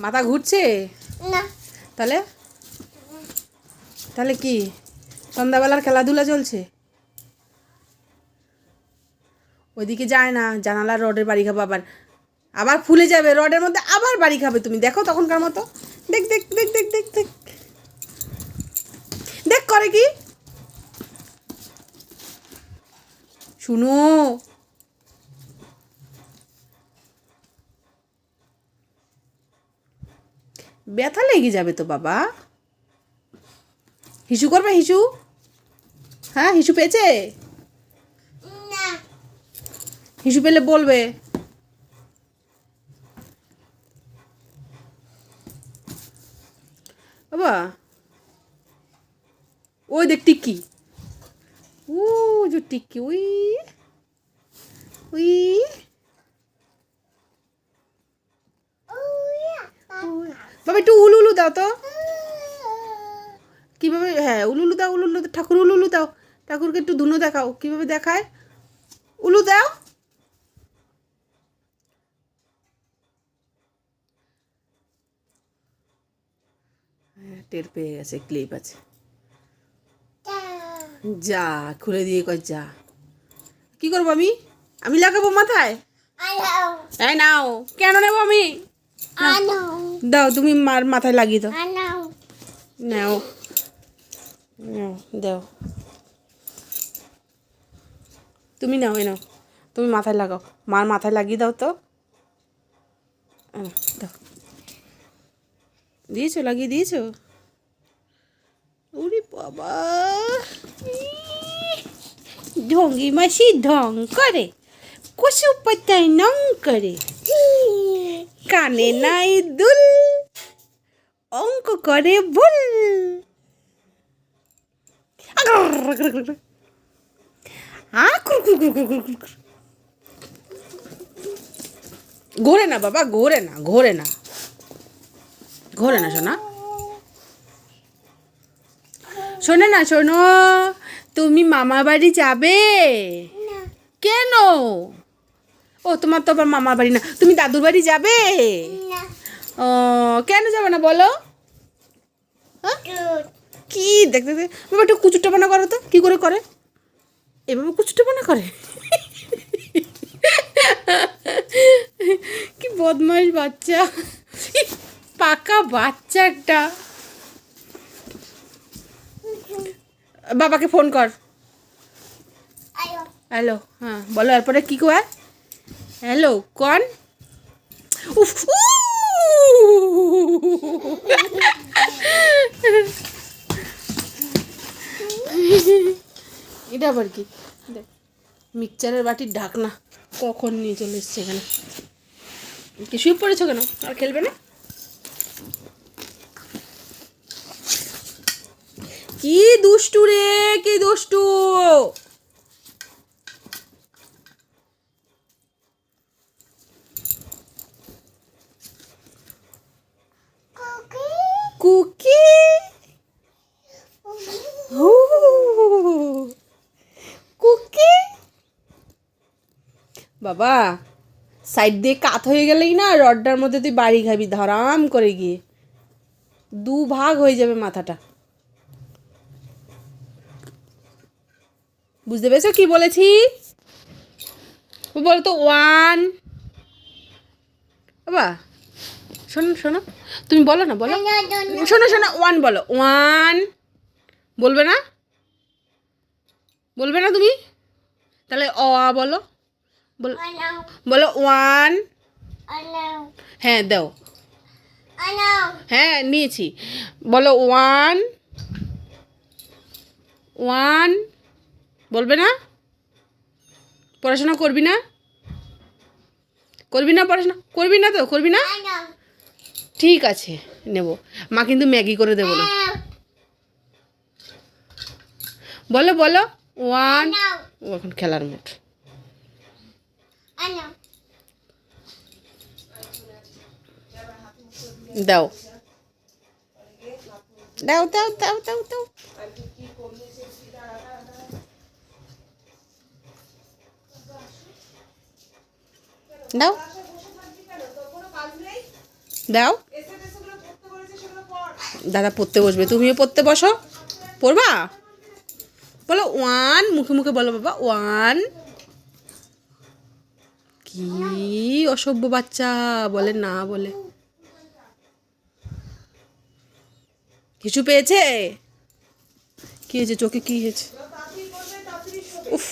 মাথা ঘুরছে? না। তাহলে? তাহলে কি? সন্ধ্যাবেলার খেলাধুলা চলছে? ওইদিকে যায় না জানালার রডের বাড়ি খাব আবার। আবার ফুলে যাবে রডের মধ্যে আবার বাড়ি খাবে তুমি। দেখো তখনকার মতো। দেখ দেখ দেখ দেখ দেখ দেখ। দেখ করে কি? শুনো ব্যথা লেগে যাবে তো বাবা। হিসু করবে হিসু? হ্যাঁ হিসু পেয়েছে? হিসু পেলে বলবে। বাবা ওই দেখ টিক্কি। ও যে টিক্কি ওই ওই বাবা একটু উলু উলু দাও তো। কীভাবে হ্যাঁ উলুলু দাও উলুলু ঠাকুর উলুলু দাও। ঠাকুরকে একটু ধুনো দেখাও কীভাবে দেখায়? উলু দাও। হ্যাঁ, টের পেয়ে গেছে ক্লিপ আছে। যা খুলে দিয়ে কয় যা। কি করব আমি? আমি লাগাবো মাথায়? এই নাও কেন নেব আমি? দাও তুমি মার মাথায় লাগিয়ে দাও। নাও। দাও। তুমি নাও এ নাও। তুমি মাথায় লাগাও। মার মাথায় লাগিয়ে দাও তো। দাও। দিয়েছ? লাগিয়ে দিয়েছ? ওরে বাবা। ঢঙ্গি মাসি ঢং করে। কচু পাতায় নং করে। কানে নাই দুল অঙ্ক করে ভুল। ঘোরে না বাবা ঘোরে না ঘোরে না। ঘোরে না শোনা শোনে না শোনো তুমি মামা বাড়ি যাবে? কেন? ও তোমার তো আবার মামা বাড়ি না। তুমি দাদুর বাড়ি যাবে? ও কেন যাবে না বলো? হ্যাঁ? কি? দেখতে বাবা একটু কুচুটা বানা করো তো। কি করে করে? এভাবে কুচুটা বানা করে। কি বদমাইশ বাচ্চা। পাকা বাচ্চা একটা বাবাকে ফোন কর। হ্যালো হ্যাঁ বলো এরপরে কি কয়? হ্যালো কন? উফ! এটা আবার কি? দেখ মিক্সচারের বাটির ঢাকনা কখন নিয়ে চলে এসছে এখানে? কি শুয়ে পড়েছো কেন? আর খেলবে না? কি দুষ্টু রে, কি দুষ্টু! বাবা সাইড দিয়ে কাত হয়ে গেলেই না রডটার মধ্যে তুই বাড়ি খাবি, ধরাম করে গিয়ে। দু ভাগ হয়ে যাবে মাথাটা। বুঝতে পেরেছ কি বলেছি? বলো তো ওয়ান বাবা, শোনো শোনো। তুমি বলো না, বলো। শোনো শোনো ওয়ান বলো। ওয়ান বলবে না? বলবে না তুমি? তাহলে অ বলো। বল বলো ওয়ান হ্যাঁ দাও। হ্যাঁ নিয়েছি। বলো ওয়ান ওয়ান বলবে না? পড়াশোনা করবি না? করবি না পড়াশোনা? করবি না তো করবি না? ঠিক আছে নেব। মা কিন্তু ম্যাগি করে দেবো না। বলো বলো ওয়ান আনো ও এখন খেলার আনো দাও। দাও দাও দাও দাও দাও। দাও। দাও। দাদা পড়তে বসবে, তুমিও পড়তে বসো। পড়বা? বলো ওয়ান মুখে মুখে বলো বাবা ওয়ান কি অসভ্য বাচ্চা বলে না বলে। কিছু পেয়েছে? কি হয়েছে? চোখে কি হয়েছে? উফ